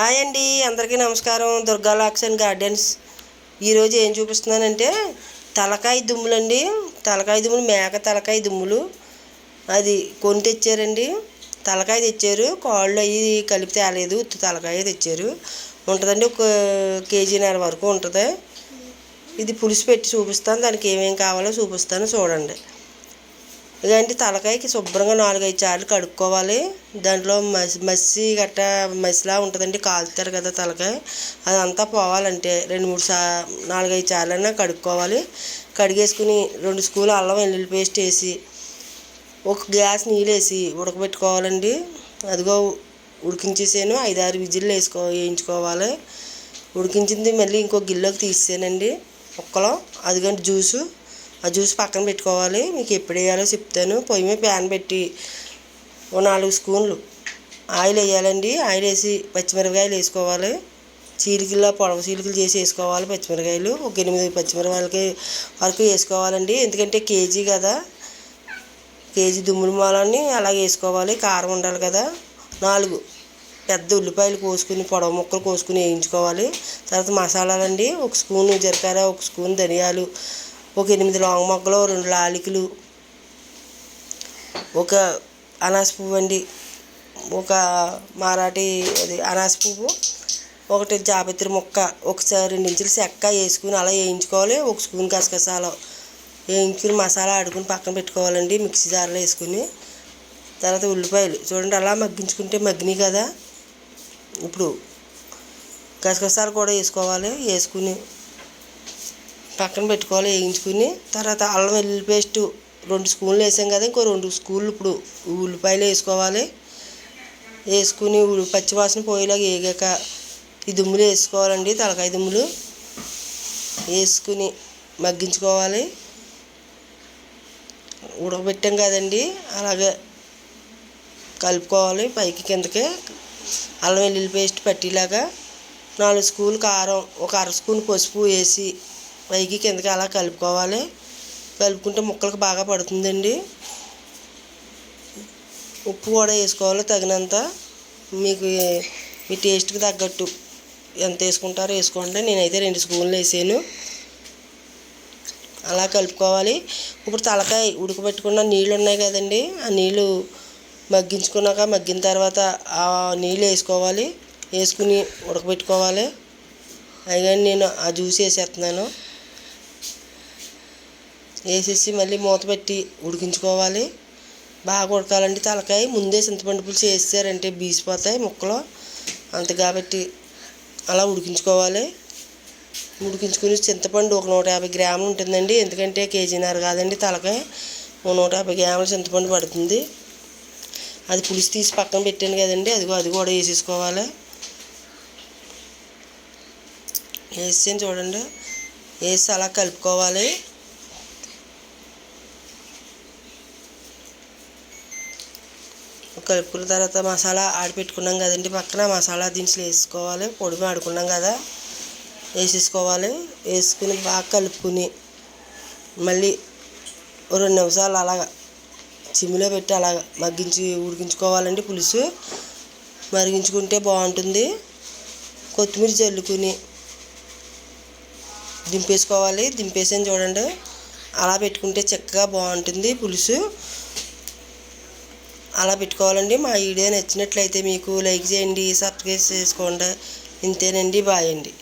Hi అండి అందరికీ నమస్కారం. Durga lakes and gardens. ఈరోజు ఏం చూపిస్తున్నానంటే తలకాయ దుమ్ములండి. తలకాయ దుమ్ములు మేక తలకాయ దుమ్ములు. అది కొని తెచ్చారండి. తలకాయ తెచ్చారు. కాళ్ళు అవి కలిపి తేలేదు. ఉత్తు తలకాయ తెచ్చారు. ఉంటుందండి ఒక కేజీన్నర వరకు ఉంటుంది. ఇది పులుసు పెట్టి చూపిస్తాను. దానికి ఏమేమి కావాలో చూపిస్తాను. చూడండి. ఇదండి తలకాయకి శుభ్రంగా నాలుగైదు సార్లు కడుక్కోవాలి. దాంట్లో మసి మసి గట్ట మసిలా ఉంటుందండి కాలుతారు కదా తలకాయ. అదంతా పోవాలంటే రెండు మూడు సా నాలుగైదు సార్లైనా కడుక్కోవాలి. కడిగేసుకుని రెండు స్కూల్ అల్లం వెల్లుల్లి పేస్ట్ వేసి ఒక గ్లాస్ నీళ్ళు వేసి ఉడకబెట్టుకోవాలండి. అదిగో ఉడికించేసాను ఐదారు విజిల్లు వేసుకో వేయించుకోవాలి. ఉడికించింది మళ్ళీ ఇంకో గిల్లోకి తీసేసానండి ఒక్కలో. అదిగంటే జ్యూసు. ఆ జ్యూస్ పక్కన పెట్టుకోవాలి. మీకు ఎప్పుడు వేయాలో చెప్తాను. పొయ్యి మీద ప్యాన్ పెట్టి ఓ నాలుగు స్పూన్లు ఆయిల్ వేయాలండి. ఆయిల్ వేసి పచ్చిమిరపకాయలు వేసుకోవాలి. చీలికల్లో పొడవ చీలికలు చేసి వేసుకోవాలి పచ్చిమిరకాయలు ఒక ఎనిమిది పచ్చిమిరపకాయలకి వరకు వేసుకోవాలండి. ఎందుకంటే కేజీ కదా. కేజీ దుమ్ముల మాలని అలాగే వేసుకోవాలి. కారం ఉండాలి కదా. నాలుగు పెద్ద ఉల్లిపాయలు కోసుకుని పొడవ ముక్కలు కోసుకుని వేయించుకోవాలి. తర్వాత మసాలాలండి. ఒక స్పూను జీలకర్ర ఒక స్పూన్ ధనియాలు ఒక ఎనిమిది లాంగ్ మొగ్గలు రెండు లాలికలు ఒక అనాస పువ్వు అండి. ఒక మారాటి అది అనాస పువ్వు ఒకటి జాపత్రి ముక్క ఒకసారి రెండు ఇంచులు చెక్క వేసుకుని అలా వేయించుకోవాలి. ఒక స్పూన్ గసగసాలు వేయించుకుని మసాలా ఆడుకుని పక్కన పెట్టుకోవాలండి మిక్సీ జార్లో వేసుకుని. తర్వాత ఉల్లిపాయలు చూడండి అలా మగ్గించుకుంటే మగ్గినాయి కదా. ఇప్పుడు గసగసాలు కూడా వేసుకోవాలి వేసుకుని పక్కన పెట్టుకోవాలి వేయించుకుని తర్వాత అల్లం వెల్లుల్లి పేస్ట్ రెండు స్పూన్లు వేసాం కదా ఇంకో రెండు స్పూన్లు ఇప్పుడు ఉల్లిపాయలు వేసుకోవాలి. వేసుకుని పచ్చివాసన పోయేలాగా వేగాక ఈ దుమ్ములు వేసుకోవాలండి తలకాయ దుమ్ములు. వేసుకుని మగ్గించుకోవాలి. ఉడకబెట్టాం కదండి అలాగే కలుపుకోవాలి పైకి కిందకి. అల్లం వెల్లుల్లి పేస్ట్ పట్టేలాగా నాలుగు స్పూన్లు కారం ఒక అర స్పూన్ పసుపు వేసి పైకి కిందకి అలా కలుపుకోవాలి. కలుపుకుంటే ముక్కలకు బాగా పడుతుందండి. ఉప్పు కూడా వేసుకోవాలి తగినంత. మీకు మీ టేస్ట్కి తగ్గట్టు ఎంత వేసుకుంటారో వేసుకోండి. నేనైతే రెండు స్పూన్లు వేసాను. అలా కలుపుకోవాలి. ఇప్పుడు తలకాయ ఉడకబెట్టుకున్న నీళ్ళు ఉన్నాయి కదండి ఆ నీళ్ళు మగ్గించుకున్నాక మగ్గిన తర్వాత ఆ నీళ్ళు వేసుకోవాలి. వేసుకుని ఉడకబెట్టుకోవాలి. అయినా నేను ఆ జ్యూస్ వేసేస్తున్నాను. వేసేసి మళ్ళీ మూత పెట్టి ఉడికించుకోవాలి. బాగా ఉడకాలండి తలకాయ ముందే చింతపండు పులుసు వేసారంటే బీసిపోతాయి ముక్కలు. అంత కాబట్టి అలా ఉడికించుకోవాలి. ఉడికించుకుని చింతపండు ఒక నూట యాభై గ్రాములు ఉంటుందండి. ఎందుకంటే కేజీన్నర కాదండి తలకాయ. ఓ నూట యాభై గ్రాముల చింతపండు పడుతుంది. అది పులుసు తీసి పక్కన పెట్టాను కదండి. అదిగో అది కూడా వేసేసుకోవాలి. వేసేసి చూడండి. వేసి అలా కలుపుకోవాలి. కలుపుకున్న తర్వాత మసాలా ఆడిపెట్టుకున్నాం కదండి పక్కన. మసాలా దినుసులు వేసుకోవాలి. పొడి ఆడుకున్నాం కదా. వేసేసుకోవాలి. వేసుకుని బాగా కలుపుకుని మళ్ళీ రెండు నిమిషాలు అలాగా చిమ్మిలో పెట్టి అలాగ మగ్గించి ఉడికించుకోవాలండి పులుసు. మరిగించుకుంటే బాగుంటుంది. కొత్తిమీర చల్లుకుని దింపేసుకోవాలి. దింపేసాను చూడండి. అలా పెట్టుకుంటే చక్కగా బాగుంటుంది పులుసు. అలా పెట్టుకోవాలండి. మా వీడియో నచ్చినట్లయితే మీకు లైక్ చేయండి సబ్స్క్రైబ్ చేసుకోండి. ఇంతేనండి. బాయ్ అండి.